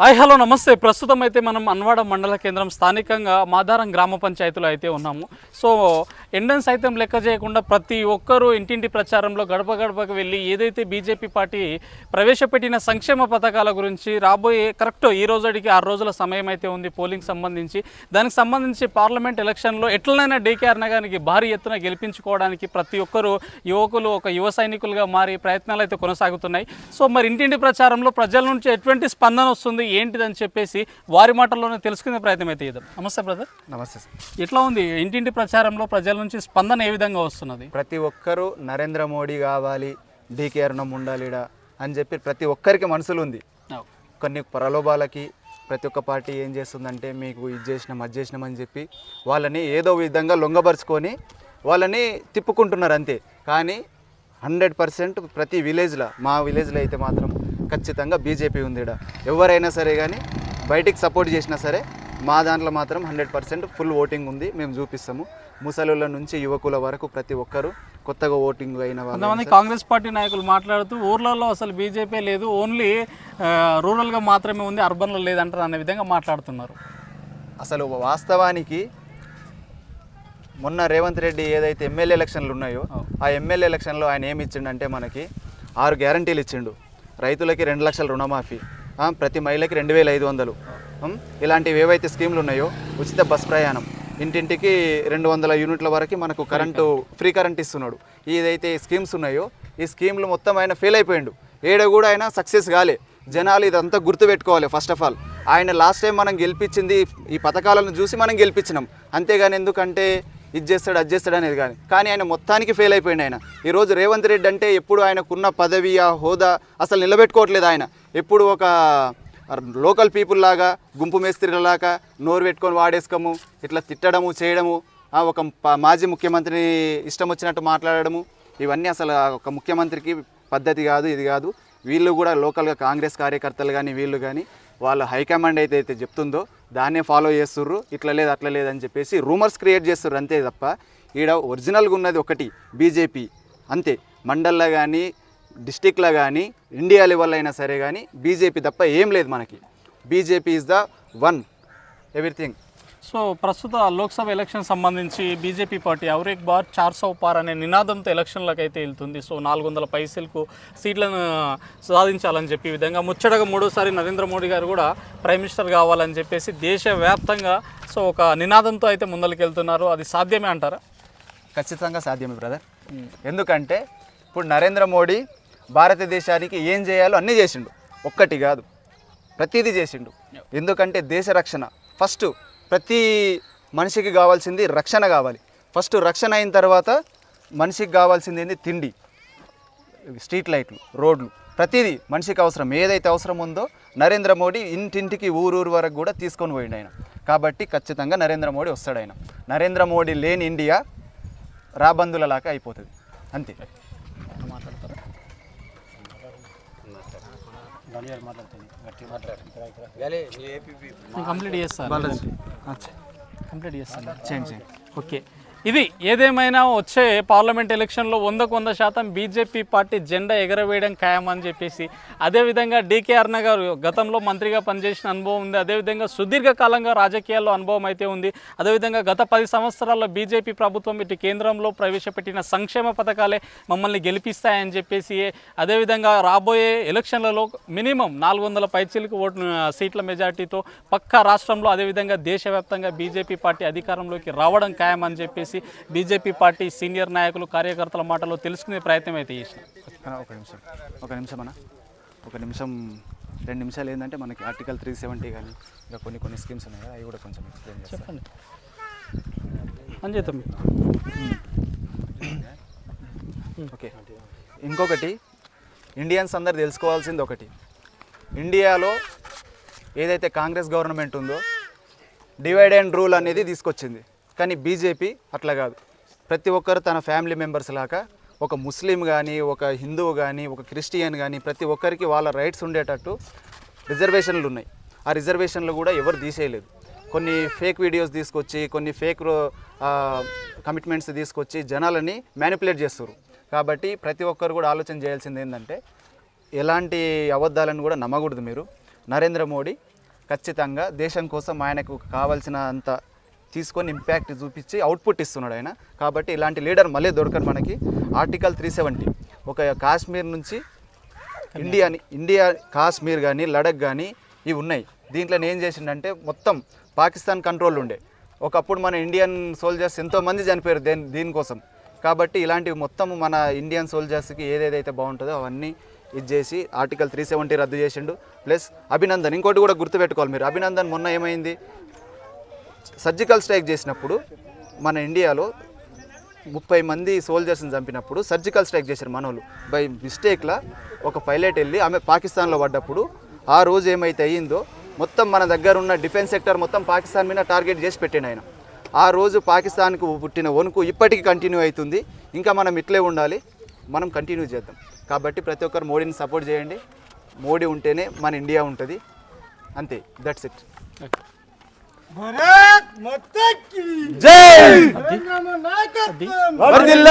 Hi hello నమస్తే. ప్రస్తుతం అయితే మనం అన్వాడ మండల కేంద్రం స్థానికంగా మాదారం గ్రామ పంచాయతీలో అయితే ఉన్నాము. సో ఎండెన్స్ అయితే లెక్క చేయకుండా ప్రతి ఒక్కరూ ఇంటింటి ప్రచారంలో గడప గడపకు వెళ్ళి ఏదైతే బీజేపీ పార్టీ ప్రవేశపెట్టిన సంక్షేమ పథకాల గురించి రాబోయే కరెక్ట్ ఈ రోజుకి ఆరు రోజుల సమయం అయితే ఉంది పోలింగ్ సంబంధించి. దానికి సంబంధించి పార్లమెంట్ ఎలక్షన్లో ఎట్లనైనా డీకేఆర్ నగరానికి భారీ ఎత్తున గెలిపించుకోవడానికి ప్రతి ఒక్కరూ యువకులు ఒక యువ సైనికులుగా మారి ప్రయత్నాలు అయితే కొనసాగుతున్నాయి. సో మరి ఇంటింటి ప్రచారంలో ప్రజల నుంచి ఎటువంటి స్పందన వస్తుంది? ఏంటిదని చెప్పేసి వారి మాటల్లోనే తెలుసుకునే ప్రయత్నం అయితే నమస్తే బ్రదర్. నమస్తే సార్. ఎట్లా ఉంది? ఇంటింటి ప్రచారంలో ప్రజల నుంచి స్పందన ఏ విధంగా వస్తున్నది? ప్రతి ఒక్కరూ నరేంద్ర మోడీ కావాలి డీకే అరుణం ఉండాలిడా అని చెప్పి ప్రతి ఒక్కరికి మనసులో ఉంది కొన్ని ప్రలోభాలకి ప్రతి ఒక్క పార్టీ ఏం చేస్తుందంటే మీకు ఇది చేసినాం అది చేసినాం అని చెప్పి వాళ్ళని ఏదో విధంగా లొంగబరుచుకొని వాళ్ళని తిప్పుకుంటున్నారు అంతే. కానీ హండ్రెడ్ పర్సెంట్ ప్రతి విలేజ్లో మా విలేజ్లో అయితే మాత్రం ఖచ్చితంగా బీజేపీ ఉంది ఈడ ఎవరైనా సరే కానీ బయటికి సపోర్ట్ చేసినా సరే మా దాంట్లో మాత్రం హండ్రెడ్ పర్సెంట్ ఫుల్ ఓటింగ్ ఉంది మేము చూపిస్తాము. ముసలుల నుంచి యువకుల వరకు ప్రతి ఒక్కరు కొత్తగా ఓటింగ్ అయిన కొంతమంది కాంగ్రెస్ పార్టీ నాయకులు మాట్లాడుతూ ఊర్లలో అసలు బీజేపీ లేదు ఓన్లీ రూరల్గా మాత్రమే ఉంది అర్బన్లో లేదంటారు అనే విధంగా మాట్లాడుతున్నారు. అసలు వాస్తవానికి మొన్న రేవంత్ రెడ్డి ఏదైతే ఎమ్మెల్యే ఎలక్షన్లు ఉన్నాయో ఆ ఎమ్మెల్యే ఎలక్షన్లో ఆయన ఏమి ఇచ్చిండంటే మనకి ఆరు గ్యారంటీలు ఇచ్చిండు. రైతులకి రెండు లక్షల రుణమాఫీ ప్రతి మహిళకి రెండు వేల ఐదు వందలు. ఇలాంటివి ఏవైతే స్కీమ్లు ఉన్నాయో ఉచిత బస్ ప్రయాణం ఇంటింటికి రెండు వందల యూనిట్ల వరకు మనకు కరెంటు ఫ్రీ కరెంట్ ఇస్తున్నాడు. ఏదైతే స్కీమ్స్ ఉన్నాయో ఈ స్కీమ్లు మొత్తం ఆయన ఫెయిల్ అయిపోయిండు. ఏడ కూడా ఆయన సక్సెస్ కాలే. జనాలు ఇదంతా గుర్తుపెట్టుకోవాలి ఫస్ట్ ఆఫ్ ఆల్ ఆయన లాస్ట్ టైం మనం గెలిపించింది ఈ పథకాలను చూసి మనం గెలిపించినాం. అంతేగాని ఎందుకంటే ఇది చేస్తాడు అది చేస్తాడు అనేది కానీ. కానీ ఆయన మొత్తానికి ఫెయిల్ అయిపోయింది ఆయన. ఈరోజు రేవంత్ రెడ్డి అంటే ఎప్పుడు ఆయనకున్న పదవి ఆ హోదా అసలు నిలబెట్టుకోవట్లేదు ఆయన. ఎప్పుడు ఒక లోకల్ పీపుల్ లాగా గుంపు మేస్త్రిలాగా నోరు పెట్టుకొని వాడేసుకోము ఇట్లా తిట్టడము చేయడము ఒక ప- మాజీ ముఖ్యమంత్రిని ఇష్టం వచ్చినట్టు మాట్లాడడము ఇవన్నీ అసలు ఒక ముఖ్యమంత్రికి పద్ధతి కాదు ఇది కాదు. వీళ్ళు కూడా లోకల్గా కాంగ్రెస్ కార్యకర్తలు కానీ వీళ్ళు కానీ వాళ్ళ హైకమాండ్ అయితే అయితే చెప్తుందో దాన్నే ఫాలో చేస్తుర్రు ఇట్లా లేదు అట్లా లేదని చెప్పేసి రూమర్స్ క్రియేట్ చేస్తుర్రు అంతే తప్ప ఈడ ఒరిజినల్గా ఉన్నది ఒకటి బీజేపీ అంతే. మండల్లో కానీ డిస్టిక్లో కానీ ఇండియా లెవెల్ అయినా సరే కానీ బీజేపీ తప్ప ఏం లేదు మనకి. BJP is the one everything so ప్రస్తుత లోక్సభ ఎలక్షన్ సంబంధించి బీజేపీ పార్టీ అవరేక్ బార్ చార్ సౌ పార్ అనే నినాదంతో ఎలక్షన్లకు అయితే వెళ్తుంది. సో నాలుగు వందల పైసలకు సీట్లను సాధించాలని చెప్పి విధంగా ముచ్చటగా మూడోసారి నరేంద్ర మోడీ గారు కూడా ప్రైమ్ మినిస్టర్ కావాలని చెప్పేసి దేశవ్యాప్తంగా సో ఒక నినాదంతో అయితే ముందరికి వెళ్తున్నారు అది సాధ్యమే అంటారా? ఖచ్చితంగా సాధ్యమే బ్రదర్. ఎందుకంటే ఇప్పుడు నరేంద్ర మోడీ భారతదేశానికి ఏం చేయాలో అన్నీ చేసిండు. ఒక్కటి కాదు ప్రతిదీ చేసిండు. ఎందుకంటే దేశ రక్షణ ఫస్ట్ ప్రతి మనిషికి కావాల్సింది రక్షణ కావాలి. ఫస్ట్ రక్షణ అయిన తర్వాత మనిషికి కావాల్సింది ఏంది? తిండి. స్ట్రీట్ లైట్లు రోడ్లు. ప్రతిదీ మనిషికి అవసరం. ఏదైతే అవసరం ఉందో నరేంద్ర మోడీ ఇంటింటికి ఊరూరు వరకు కూడా తీసుకొని పోయిండు ఆయన. కాబట్టి ఖచ్చితంగా నరేంద్ర మోడీ వస్తాడు ఆయన. నరేంద్ర మోడీ లేని ఇండియా రాబందులలాగా అయిపోతుంది. అంతే. కంప్లీట్ చేస్తాను. కంప్లీట్ చేస్తాను. చేయండి చేయండి. ఓకే. ఇది ఏదేమైనా వచ్చే పార్లమెంట్ ఎలక్షన్లో వందకు వంద శాతం బీజేపీ పార్టీ జెండా ఎగరవేయడం ఖాయమని చెప్పేసి అదేవిధంగా డీకే అరుణ గారు గతంలో మంత్రిగా పనిచేసిన అనుభవం ఉంది అదేవిధంగా సుదీర్ఘకాలంగా రాజకీయాల్లో అనుభవం అయితే ఉంది అదేవిధంగా గత పది సంవత్సరాల్లో బీజేపీ ప్రభుత్వం ఇటు కేంద్రంలో ప్రవేశపెట్టిన సంక్షేమ పథకాలే మమ్మల్ని గెలిపిస్తాయని చెప్పేసి అదేవిధంగా రాబోయే ఎలక్షన్లలో మినిమం నాలుగు వందల పైచీలకు ఓటు సీట్ల మెజార్టీతో పక్కా రాష్ట్రంలో అదేవిధంగా దేశవ్యాప్తంగా బీజేపీ పార్టీ అధికారంలోకి రావడం ఖాయమని చెప్పేసి బీజేపీ పార్టీ సీనియర్ నాయకులు కార్యకర్తల మాటలో తెలుసుకునే ప్రయత్నం అయితే చేసినాం. ఒక నిమిషం. ఒక నిమిషం అన్న. ఒక నిమిషం రెండు నిమిషాలు ఏంటంటే మనకి ఆర్టికల్ త్రీ సెవెంటీ కానీ ఇంకా కొన్ని కొన్ని స్కీమ్స్ ఉన్నాయి కదా అవి కూడా కొంచెం ఎక్స్ప్లెయిన్ చేస్తాను చెప్పండి. అని చేద్దాం ఓకే ఇంకొకటి ఇండియన్స్ అందరు తెలుసుకోవాల్సింది ఒకటి. ఇండియాలో ఏదైతే కాంగ్రెస్ గవర్నమెంట్ ఉందో డివైడ్ అండ్ రూల్ అనేది తీసుకొచ్చింది. కానీ బీజేపీ అట్లా కాదు. ప్రతి ఒక్కరు తన ఫ్యామిలీ మెంబర్స్ లాగా ఒక ముస్లిం కానీ ఒక హిందువు కానీ ఒక క్రిస్టియన్ కానీ ప్రతి ఒక్కరికి వాళ్ళ రైట్స్ ఉండేటట్టు రిజర్వేషన్లు ఉన్నాయి. ఆ రిజర్వేషన్లు కూడా ఎవరు తీసేయలేదు. కొన్ని ఫేక్ వీడియోస్ తీసుకొచ్చి కొన్ని ఫేక్ కమిట్మెంట్స్ తీసుకొచ్చి జనాలని మ్యానిపులేట్ చేస్తారు కాబట్టి ప్రతి ఒక్కరు కూడా ఆలోచన చేయాల్సింది ఏంటంటే ఎలాంటి అబద్ధాలను కూడా నమ్మకూడదు మీరు. నరేంద్ర మోడీ ఖచ్చితంగా దేశం కోసం ఆయనకు కావాల్సిన అంత తీసుకొని ఇంపాక్ట్ చూపించి అవుట్పుట్ ఇస్తున్నాడు ఆయన. కాబట్టి ఇలాంటి లీడర్ మళ్ళీ దొరకరు మనకి. ఆర్టికల్ త్రీ సెవెంటీ ఒక కాశ్మీర్ నుంచి ఇండియాని ఇండియా కాశ్మీర్ కానీ లడక్ కానీ ఇవి ఉన్నాయి. దీంట్లో ఏం చేసిండంటే మొత్తం పాకిస్తాన్ కంట్రోల్ ఉండే. ఒకప్పుడు మన ఇండియన్ సోల్జర్స్ ఎంతోమంది చనిపోయారు దేని దీనికోసం. కాబట్టి ఇలాంటివి మొత్తం మన ఇండియన్ సోల్జర్స్కి ఏదేదైతే బాగుంటుందో అవన్నీ ఇది చేసి ఆర్టికల్ త్రీ సెవెంటీ రద్దు చేసిండు. ప్లస్ అభినందన్ ఇంకోటి కూడా గుర్తుపెట్టుకోవాలి మీరు. అభినందన్ మొన్న ఏమైంది? సర్జికల్ స్ట్రైక్ చేసినప్పుడు మన ఇండియాలో ముప్పై మంది సోల్జర్స్ని చంపినప్పుడు సర్జికల్ స్ట్రైక్ చేశారు మనోళ్ళు. బై మిస్టేక్లా ఒక పైలట్ వెళ్ళి ఆమె పాకిస్తాన్లో పడ్డప్పుడు ఆ రోజు ఏమైతే అయ్యిందో మొత్తం మన దగ్గర ఉన్న డిఫెన్స్ సెక్టర్ మొత్తం పాకిస్తాన్ మీద టార్గెట్ చేసి పెట్టాడు ఆయన. ఆ రోజు పాకిస్తాన్కు పుట్టిన వణుకు ఇప్పటికీ కంటిన్యూ అవుతుంది. ఇంకా మనం ఇట్లే ఉండాలి. మనం కంటిన్యూ చేద్దాం. కాబట్టి ప్రతి ఒక్కరు మోడీని సపోర్ట్ చేయండి. మోడీ ఉంటేనే మన ఇండియా ఉంటుంది. అంతే. దట్స్ ఇట్ ಭರತ್ ಮತ್ತೆ ಜೈ ವರ್ದಿಲ್ಲ